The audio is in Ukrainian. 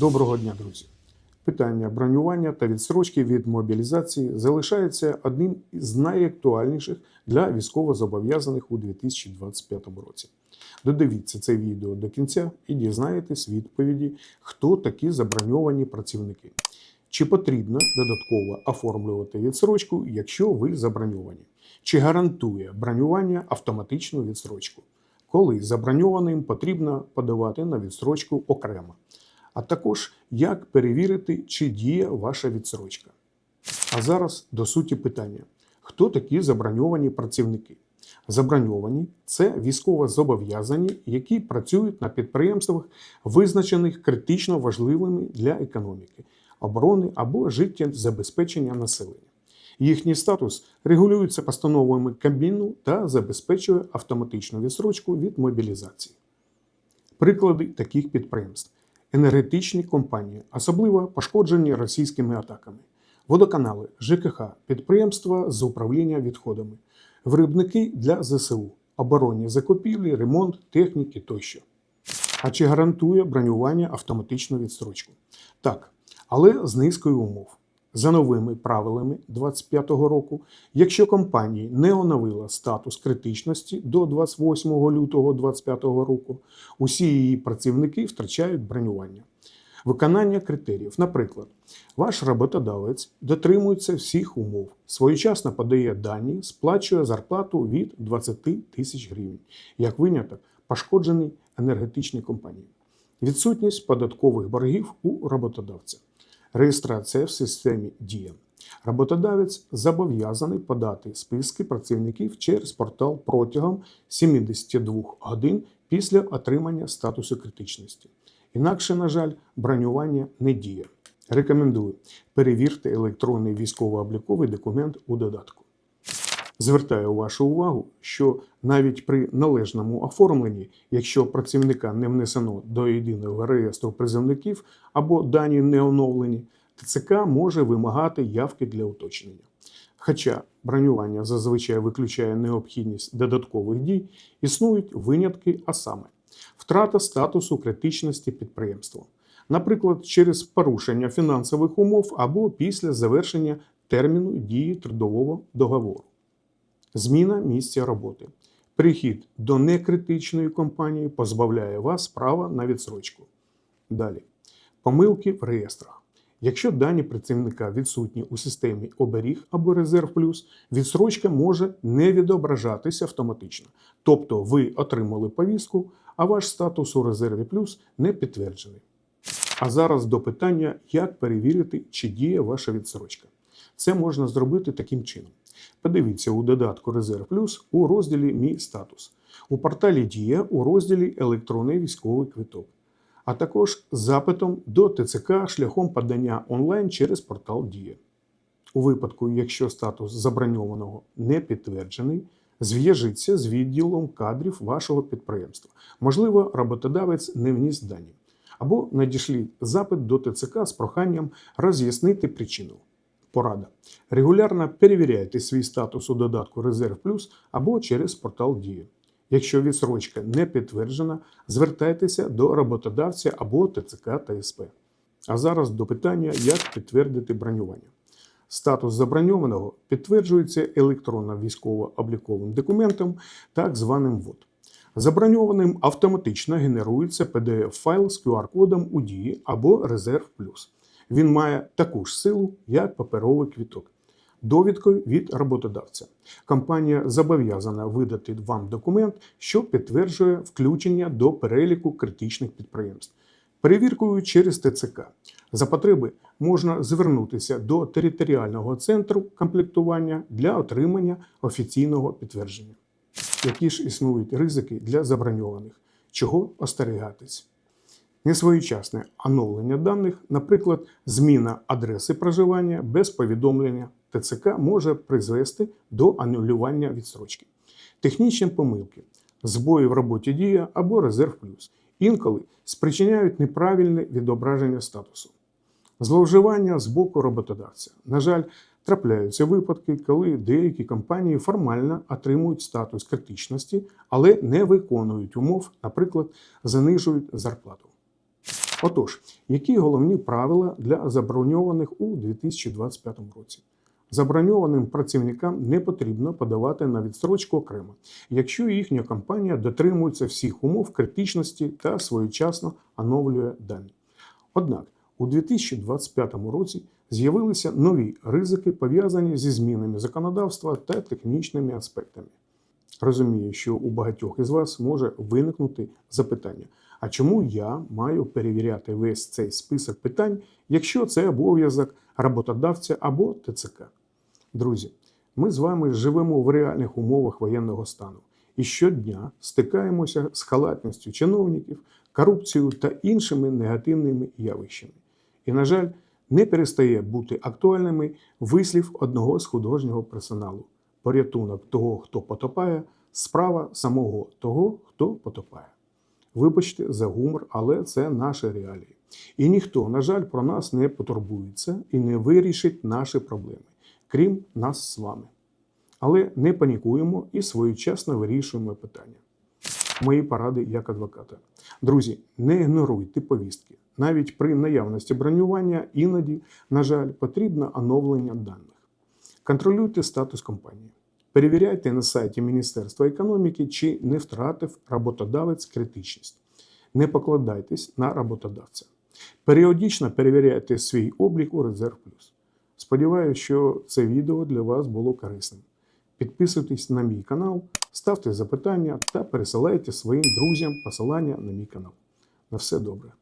Доброго дня, друзі! Питання бронювання та відстрочки від мобілізації залишається одним із найактуальніших для військовозобов'язаних у 2025 році. Додивіться це відео до кінця і дізнаєтесь відповіді, хто такі заброньовані працівники. Чи потрібно додатково оформлювати відстрочку, якщо ви заброньовані? Чи гарантує бронювання автоматичну відстрочку? Коли заброньованим потрібно подавати на відстрочку окремо? А також як перевірити, чи діє ваша відсрочка. А зараз до суті питання: хто такі заброньовані працівники? Заброньовані це військовозобов'язані, які працюють на підприємствах, визначених критично важливими для економіки, оборони або життєзабезпечення населення. Їхній статус регулюється постановами Кабміну та забезпечує автоматичну відсрочку від мобілізації. Приклади таких підприємств: енергетичні компанії, особливо пошкоджені російськими атаками, водоканали, ЖКХ, підприємства з управління відходами, виробники для ЗСУ, оборонні закупівлі, ремонт, техніки тощо. А чи гарантує бронювання автоматичну відстрочку? Так, але з низкою умов. За новими правилами 2025 року, якщо компанія не оновила статус критичності до 28 лютого 2025 року, усі її працівники втрачають бронювання. Виконання критеріїв, наприклад, ваш роботодавець дотримується всіх умов, своєчасно подає дані, сплачує зарплату від 20 тисяч гривень, як виняток, пошкоджений енергетичні компанії, відсутність податкових боргів у роботодавця. Реєстрація в системі Дія. Роботодавець зобов'язаний подати списки працівників через портал протягом 72 годин після отримання статусу критичності. Інакше, на жаль, бронювання не діє. Рекомендую перевірте електронний військово-обліковий документ у додатку. Звертаю вашу увагу, що навіть при належному оформленні, якщо працівника не внесено до єдиного реєстру призовників або дані не оновлені, ТЦК може вимагати явки для уточнення. Хоча бронювання зазвичай виключає необхідність додаткових дій, існують винятки, а саме втрата статусу критичності підприємства, наприклад, через порушення фінансових умов або після завершення терміну дії трудового договору. Зміна місця роботи. Прихід до некритичної компанії позбавляє вас права на відсрочку. Далі. Помилки в реєстрах. Якщо дані працівника відсутні у системі оберіг або резерв плюс, відсрочка може не відображатися автоматично. Тобто ви отримали повістку, а ваш статус у резерві плюс не підтверджений. А зараз до питання, як перевірити, чи діє ваша відсрочка. Це можна зробити таким чином. Подивіться у додатку Резерв Плюс у розділі Мій статус, у порталі Дія у розділі Електронний військовий квиток, а також запитом до ТЦК шляхом подання онлайн через портал Дія. У випадку, якщо статус заброньованого не підтверджений, зв'яжіться з відділом кадрів вашого підприємства. Можливо, роботодавець не вніс дані. Або надішліть запит до ТЦК з проханням роз'яснити причину. Порада. Регулярно перевіряйте свій статус у додатку Резерв Плюс або через портал Дія. Якщо відсрочка не підтверджена, звертайтеся до роботодавця або ТЦК та СП. А зараз до питання, як підтвердити бронювання. Статус заброньованого підтверджується електронно військово-обліковим документом, так званим ВОД. Заброньованим автоматично генерується PDF-файл з QR-кодом у дії або Резерв Плюс він має таку ж силу, як паперовий квіток. Довідкою від роботодавця. Компанія зобов'язана видати вам документ, що підтверджує включення до переліку критичних підприємств. Перевіркою через ТЦК. За потреби можна звернутися до територіального центру комплектування для отримання офіційного підтвердження. Які ж існують ризики для заброньованих, чого остерігатись? Несвоєчасне оновлення даних, наприклад, зміна адреси проживання без повідомлення ТЦК може призвести до анулювання відстрочки. Технічні помилки, збої в роботі дія або резерв плюс інколи спричиняють неправильне відображення статусу. Зловживання з боку роботодавця. На жаль, трапляються випадки, коли деякі компанії формально отримують статус критичності, але не виконують умов, наприклад, занижують зарплату. Отож, які головні правила для заброньованих у 2025 році? Заброньованим працівникам не потрібно подавати на відстрочку окремо, якщо їхня компанія дотримується всіх умов критичності та своєчасно оновлює дані. Однак у 2025 році з'явилися нові ризики, пов'язані зі змінами законодавства та технічними аспектами. Розумію, що у багатьох із вас може виникнути запитання: а чому я маю перевіряти весь цей список питань, якщо це обов'язок роботодавця або ТЦК? Друзі, ми з вами живемо в реальних умовах воєнного стану і щодня стикаємося з халатністю чиновників, корупцією та іншими негативними явищами. І, на жаль, не перестає бути актуальними вислів одного з художнього персоналу: порятунок того, хто потопає, справа самого того, хто потопає. Вибачте за гумор, але це наші реалії. І ніхто, на жаль, про нас не потурбується і не вирішить наші проблеми, крім нас з вами. Але не панікуємо і своєчасно вирішуємо питання. Мої поради як адвоката. Друзі, не ігноруйте повістки. Навіть при наявності бронювання іноді, на жаль, потрібно оновлення даних. Контролюйте статус компанії. Перевіряйте на сайті Міністерства економіки, чи не втратив роботодавець критичність. Не покладайтесь на роботодавця. Періодично перевіряйте свій облік у Резерв Плюс. Сподіваюся, що це відео для вас було корисним. Підписуйтесь на мій канал, ставте запитання та пересилайте своїм друзям посилання на мій канал. На все добре.